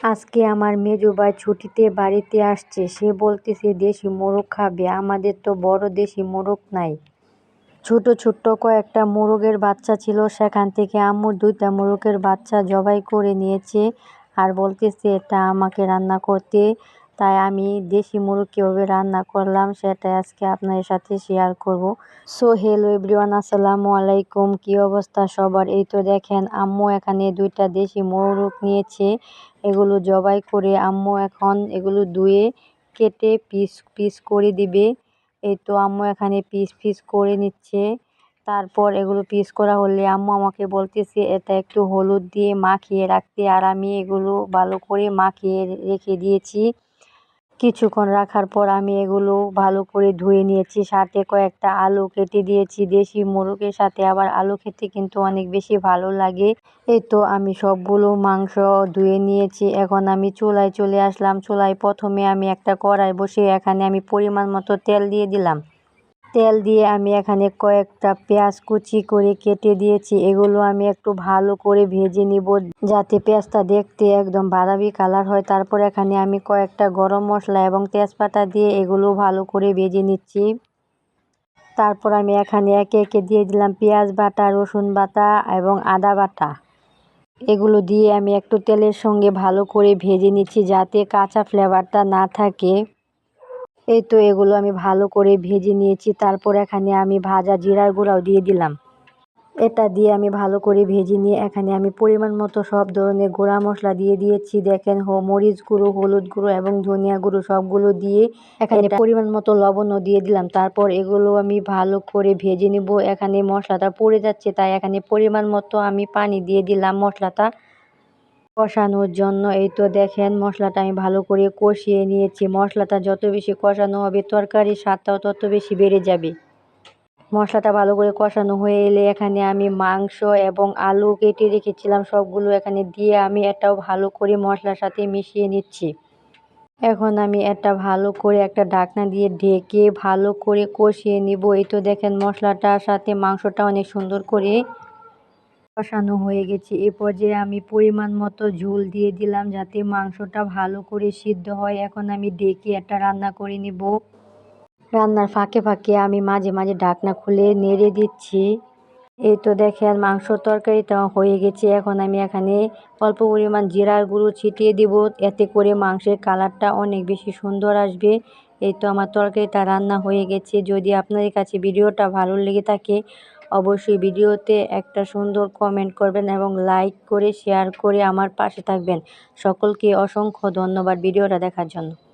আজকে আমার মেজো ভাই ছুটিতে বাড়িতে আসছে। সে বলতেছে, দেশি মোরগ খাবে। আমাদের তো বড় দেশি মোরগ নাই। ছোট, ছোট্ট কয়েকটা মোরগের বাচ্চা ছিল। সেখান থেকে আম্মুর দুইটা মোরগের বাচ্চা জবাই করে নিয়েছে আর বলতেছে, এটা আমাকে রান্না করতে তাই আমি দেশি মুরগ কীভাবে রান্না করলাম সেটা আজকে আপনাদের সাথে শেয়ার করব। সো হ্যালো এভরিওয়ান আসসালামু আলাইকুম। কী অবস্থা সবার? এই তো দেখেন, আম্মু এখানে দুইটা দেশি মোরগ নিয়েছে। এগুলো জবাই করে আম্মু এখন এগুলো ধুয়ে কেটে পিস পিস করে দিবে। এই তো আম্মু এখানে পিস পিস করে নিচ্ছে। তারপর এগুলো পিস করা হলে আম্মু আমাকে বলতেছে, এটা একটু হলুদ দিয়ে মাখিয়ে রাখতে। আর আমি এগুলো ভালো করে মাখিয়ে রেখে দিয়েছি। কিছুক্ষণ রাখার পর আমি এগুলো ভালো করে ধুয়ে নিয়েছি। সাথে কয়েকটা আলু কেটে দিয়েছি। দেশি মোরগের সাথে আবার আলু খেতে কিন্তু অনেক বেশি ভালো লাগে। এই তো আমি সবগুলো মাংস ধুয়ে নিয়েছি। এখন আমি চুলায় চলে আসলাম। চুলায় প্রথমে আমি একটা কড়াই বসে এখানে আমি পরিমাণ মতো তেল দিয়ে দিলাম। তেল দিয়ে আমি এখানে কয়েকটা পেঁয়াজ কুচি করে কেটে দিয়েছি। এগুলো আমি একটু ভালো করে ভেজে নিব যাতে পেঁয়াজটা দেখতে একদম বাদামি কালার হয়। তারপর এখানে আমি কয়েকটা গরম মশলা এবং তেজপাতা দিয়ে এগুলো ভালো করে ভেজে নিচ্ছি। তারপর আমি এখানে একে একে দিয়ে দিলাম পেঁয়াজ বাটা, রসুন বাটা এবং আদা বাটা। এগুলো দিয়ে আমি একটু তেলের সঙ্গে ভালো করে ভেজে নিচ্ছি যাতে কাঁচা ফ্লেভারটা না থাকে। এই তো এগুলো আমি ভালো করে ভেজে নিয়েছি তারপর এখানে আমি ভাজা জিরার গুঁড়াও দিয়ে দিলাম। এটা দিয়ে আমি ভালো করে ভেজে নিয়ে এখানে আমি পরিমাণ মতো সব ধরনের গোড়া মশলা দিয়ে দিয়েছি। দেখেন হো মরিচ গুঁড়ো হলুদ গুঁড়ো এবং ধনিয়া গুঁড়ো সবগুলো দিয়ে এখানে পরিমাণ মতো লবণও দিয়ে দিলাম। তারপর এগুলো আমি ভালো করে ভেজে নিব। এখানে মশলাটা পড়ে যাচ্ছে তাই এখানে পরিমাণ মতো আমি পানি দিয়ে দিলাম মশলাটা। কষানোর জন্য। এই তো দেখেন, মশলাটা আমি ভালো করে কষিয়ে নিয়েছি। মশলাটা যত বেশি কষানো হবে, তরকারির স্বাদটাও তত বেশি বেড়ে যাবে। মশলাটা ভালো করে কষানো হয়ে এলে এখানে আমি মাংস এবং আলু কেটে রেখেছিলাম। সবগুলো এখানে দিয়ে আমি এটাও ভালো করে মশলার সাথে মিশিয়ে নিচ্ছি। এখন আমি এটা ভালো করে একটা ঢাকনা দিয়ে ঢেকে ভালো করে কষিয়ে নিব। এই তো দেখেন, মশলাটার সাথে মাংসটা অনেক সুন্দর করে কষানো হয়ে গেছে। এ পর্যায়ে আমি পরিমাণ মতো ঝোল দিয়ে দিলাম যাতে মাংসটা ভালো করে সিদ্ধ হয়। এখন আমি ডেকে একটা রান্না করে নিব। রান্নার ফাঁকে ফাঁকে আমি মাঝে মাঝে ঢাকনা খুলে নেড়ে দিচ্ছি। এই তো দেখেন মাংস তরকারিটা হয়ে গেছে। এখন আমি এখানে অল্প পরিমাণ জিরার গুঁড়ো ছিটিয়ে দিব। এতে করে মাংসের কালারটা অনেক বেশি সুন্দর আসবে। এই তো আমার তরকারিটা রান্না হয়ে গেছে। যদি আপনাদের কাছে ভিডিওটা ভালো লেগে থাকে অবশ্যই ভিডিওতে একটা সুন্দর কমেন্ট করবেন এবং লাইক করে শেয়ার করে আমার পাশে থাকবেন। সকলকে অসংখ্য ধন্যবাদ ভিডিওটা দেখার জন্য।